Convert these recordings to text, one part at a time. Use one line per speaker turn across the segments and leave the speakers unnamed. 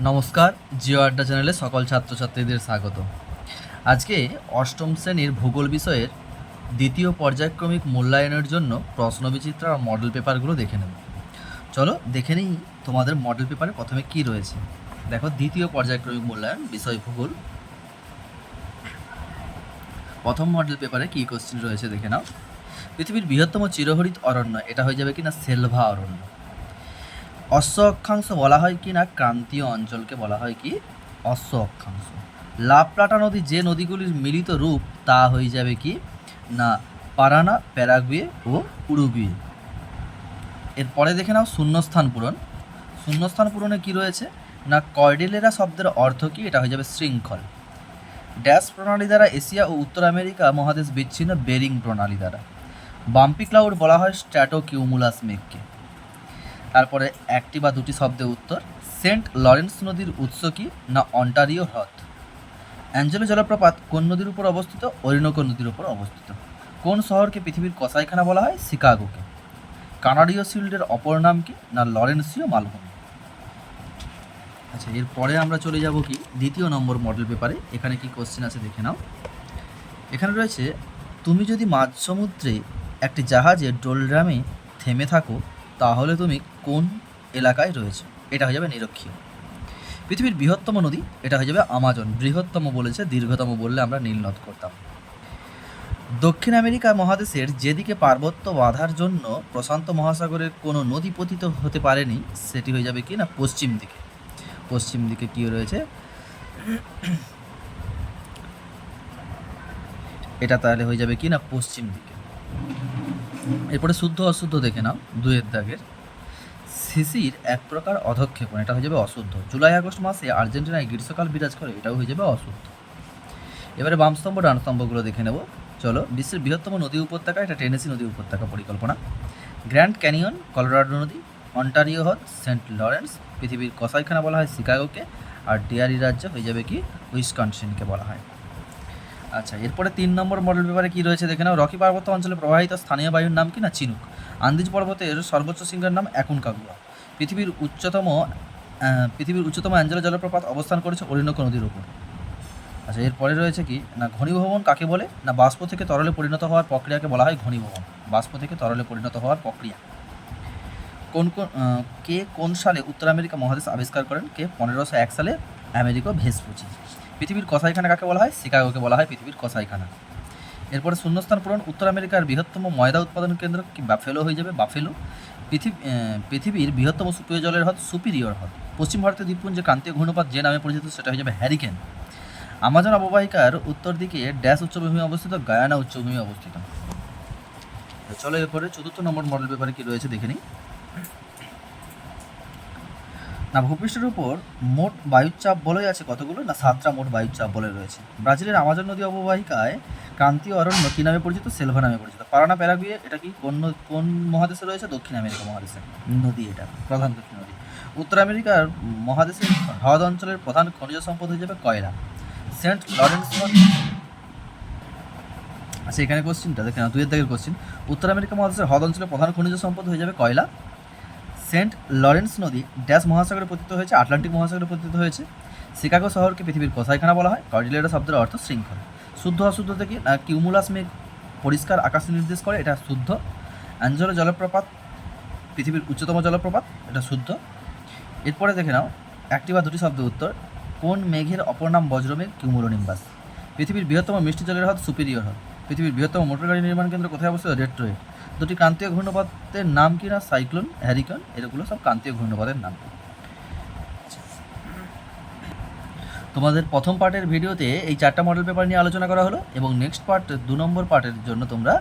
নমস্কার, জিও আড্ডা চ্যানেলে সকল ছাত্রছাত্রীদের স্বাগত। আজকে অষ্টম শ্রেণির ভূগোল বিষয়ের দ্বিতীয় পর্যায়ক্রমিক মূল্যায়নের জন্য প্রশ্নবিচিত্রা আর মডেল পেপারগুলো দেখে নেব। চলো দেখে নিই তোমাদের মডেল পেপারে প্রথমে কি রয়েছে। দেখো, দ্বিতীয় পর্যায়ক্রমিক মূল্যায়ন, বিষয় ভূগোল। প্রথম মডেল পেপারে কী কোশ্চেন রয়েছে দেখে নাও। পৃথিবীর বৃহত্তম চিরহরিত অরণ্য, এটা হয়ে যাবে কি না সেলভা অরণ্য। অশ্ব অক্ষাংশ বলা হয় কি না? ক্রান্তীয় অঞ্চলকে বলা হয় কি? অশ্ব অক্ষাংশ লাপ্লাটা নদী যে নদীগুলির মিলিত রূপ, তা হয়ে যাবে কি? না, পারানা, প্যারাগুয়ে ও উরুগুয়ে। এরপরে দেখে নাও শূন্যস্থান পূরণ। শূন্যস্থান পূরণে কি রয়েছে? না, কর্ডেলেরা শব্দের অর্থ কি? এটা হয়ে যাবে শৃঙ্খল। ড্যাশ প্রণালী দ্বারা এশিয়া ও উত্তর আমেরিকা মহাদেশ বিচ্ছিন্ন বেরিং প্রণালী দ্বারা। বাম্পি ক্লাউড বলা হয় স্ট্র্যাটো কিউমুলাস মেঘকে। তারপরে একটি বা দুটি শব্দে উত্তর, সেন্ট লরেন্স নদীর উৎস কি না অন্টারিও হ্রদ? অ্যাঞ্জেলো জলপ্রপাত কোন নদীর উপর অবস্থিত? অরিনোকো নদীর উপর অবস্থিত। কোন শহরকে পৃথিবীর কসাইখানা বলা হয়? শিকাগোকে। কানাডীয় শিল্ডের অপর নাম কি না লরেন্সীয় মালভূমি? আচ্ছা এরপরে আমরা চলে যাব কি দ্বিতীয় নম্বর মডেল পেপারে। এখানে কি কোশ্চেন আছে দেখে নাও। এখানে রয়েছে, তুমি যদি মাঝ সমুদ্রে একটি জাহাজে ডোলড্রামে থেমে থাকো তাহলে তুমি কোন এলাকায় রয়েছে? এটা হয়ে যাবে নিরক্ষীয় পৃথিবীর বৃহত্তম নদী, এটা হয়ে যাবে আমাজন। বৃহত্তম বলেছে, দীর্ঘতম বললে আমরা নীলনদ করতাম। দক্ষিণ আমেরিকা মহাদেশের যেদিকে পার্বত্য বাধার জন্য প্রশান্ত মহাসাগরের কোনো নদী পতিত হতে পারেনি, সেটি হয়ে যাবে কি না? পশ্চিম দিকে। পশ্চিম দিকে কী রয়েছে? এটা তাহলে হয়ে যাবে কি না? পশ্চিম দিকে। এরপরে শুদ্ধ অশুদ্ধ দেখে নাও, দুয়ের দাগের। শিশির এক প্রকার অধক্ষেপণ, এটা হয়ে যাবে অশুদ্ধ। জুলাই আগস্ট মাসে আর্জেন্টিনায় গ্রীষ্মকাল বিরাজ করে, এটাও হয়ে যাবে অশুদ্ধ। এবারে বামস্তম্ভ ডানস্তম্ভগুলো দেখে নেব। চলো, বিশ্বের বৃহত্তম নদী উপত্যকা, এটা টেনেসি নদী উপত্যকা পরিকল্পনা। গ্র্যান্ড ক্যানিয়ন, কলোরাডো নদী, অন্টারিও হ্রদ সেন্ট লরেন্স, পৃথিবীর কসাইখানা বলা হয় শিকাগোকে, আর ডিয়ারি রাজ্য হয়ে যাবে কি, উইসকনসিনকে বলা হয়। আচ্ছা এরপরে তিন নম্বর মডেল পেপারে কি রয়েছে দেখে নাও। রকি পার্বত্য অঞ্চলে প্রবাহিত স্থানীয় বায়ুর নাম কি না? চিনুক। আন্দিজ পর্বতের সর্বোচ্চ শৃঙ্গের নাম একুনকাগুয়া। পৃথিবীর উচ্চতম পৃথিবীর উচ্চতম অ্যাঞ্জেলো জলপ্রপাত অবস্থান করেছে অরিনক নদীর উপর। আচ্ছা এরপরে রয়েছে কি? না, ঘনীভবন কাকে বলে? না, বাষ্প থেকে তরলে পরিণত হওয়ার প্রক্রিয়াকে বলা হয় ঘনীভবন। বাষ্প থেকে তরলে পরিণত হওয়ার প্রক্রিয়া। কোন কোন কে কোন সালে উত্তর আমেরিকা মহাদেশ আবিষ্কার করেন? কে? পনেরোশো এক সালে আমেরিকা ভেসপুচি পৃথিবীর কসাইখানা কাকে বলা হয়? শিকাগোকে বলা হয় পৃথিবীর কসাইখানা। এরপরে শূন্যস্থান পূরণ, উত্তর আমেরিকার বৃহত্তম ময়দা উৎপাদন কেন্দ্র কি বাফেলো হয়ে যাবে? বাফেলো। পৃথিবী পৃথিবীর বৃহত্তম সুপেয় জলের হ্রদ সুপিরিয়র হ্রদ। পশ্চিম ভারতীয় দ্বীপপুঞ্জে ক্রান্তীয় ঘূর্ণপাত যে নামে পরিচিত, সেটা হয়ে যাবে হ্যারিকেন। আমাজন অববাহিকার উত্তর দিকে ড্যাশ উচ্চভূমি অবস্থিত, গায়ানা উচ্চভূমি অবস্থিত। চলো এরপরে চতুর্থ নম্বর মডেল পেপারে কি রয়েছে দেখে নিই। না, ভূপৃষ্ঠের উপর মোট বায়ুচাপ বলয় আছে কতগুলো? না, সাতটা মোট বায়ুচাপ বলয় রয়েছে। ব্রাজিলের আমাজন নদী অববাহিকায় ক্রান্তীয় অরণ্য কী নামে পরিচিত? সেলভা নামে পরিচিত। পারানা, প্যারাগুয়ে, এটা কি কোন কোন মহাদেশে রয়েছে? দক্ষিণ আমেরিকা মহাদেশে। নদী এটা, প্রধান দক্ষিণ নদী। উত্তর আমেরিকার মহাদেশের হ্রদ অঞ্চলের প্রধান খনিজ সম্পদ হয়ে যাবে কয়লা। সেন্ট লরেন্স আচ্ছা এখানে কোশ্চিনটা দেখেন দুই দাগের কোশ্চিন উত্তর আমেরিকা মহাদেশের হ্রদ অঞ্চলের প্রধান খনিজ সম্পদ হয়ে যাবে কয়লা? সেন্ট লরেন্স নদী ড্যাশ মহাসাগরে পতিত হয়েছে, আটলান্টিক মহাসাগরে পতিত হয়েছে। শিকাগো শহরকে পৃথিবীর কসাইখানা বলা হয় কর্ডিলেরা শব্দের অর্থ শৃঙ্খল। শুদ্ধ অশুদ্ধ থেকে কিউমুলাস মেঘ পরিষ্কার আকাশ নির্দেশ করে, এটা শুদ্ধ। অ্যাঞ্জলো জলপ্রপাত, পৃথিবীর উচ্চতম জলপ্রপাত, এটা শুদ্ধ। এরপরে দেখে নাও একটি বা দুটি শব্দ উত্তর। কোন মেঘের অপর নাম বজ্রমেঘ? কিউমুলোনিম্বাস। পৃথিবীর বৃহত্তম মিষ্টি জলের হ্রদ সুপিরিয়র হ্রদ। পৃথিবীর বৃহত্তম মোটর গাড়ি নির্মাণ কেন্দ্র কোথায় অবস্থিত? ডেট্রয়েট। দুটি ক্রান্তীয় ঘূর্ণপাতের নাম কি না? সাইক্লোন, হ্যারিকন এগুলো সব ক্রান্তীয় ঘূর্ণপাতের নাম। তোমাদের প্রথম পার্টের ভিডিওতে এই চারটা মডেল পেপার নিয়ে আলোচনা করা হলো এবং নেক্সট পার্ট দু নম্বর পার্টের জন্য তোমরা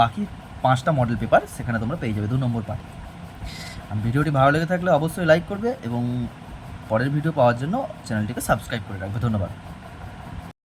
বাকি পাঁচটা মডেল পেপার সেখানে তোমরা পেয়ে যাবে দু নম্বর পার্ট ভিডিওটি ভালো লেগে থাকলে অবশ্যই লাইক করবে এবং পরের ভিডিও পাওয়ার জন্য চ্যানেলটিকে সাবস্ক্রাইব করে রাখবে। ধন্যবাদ।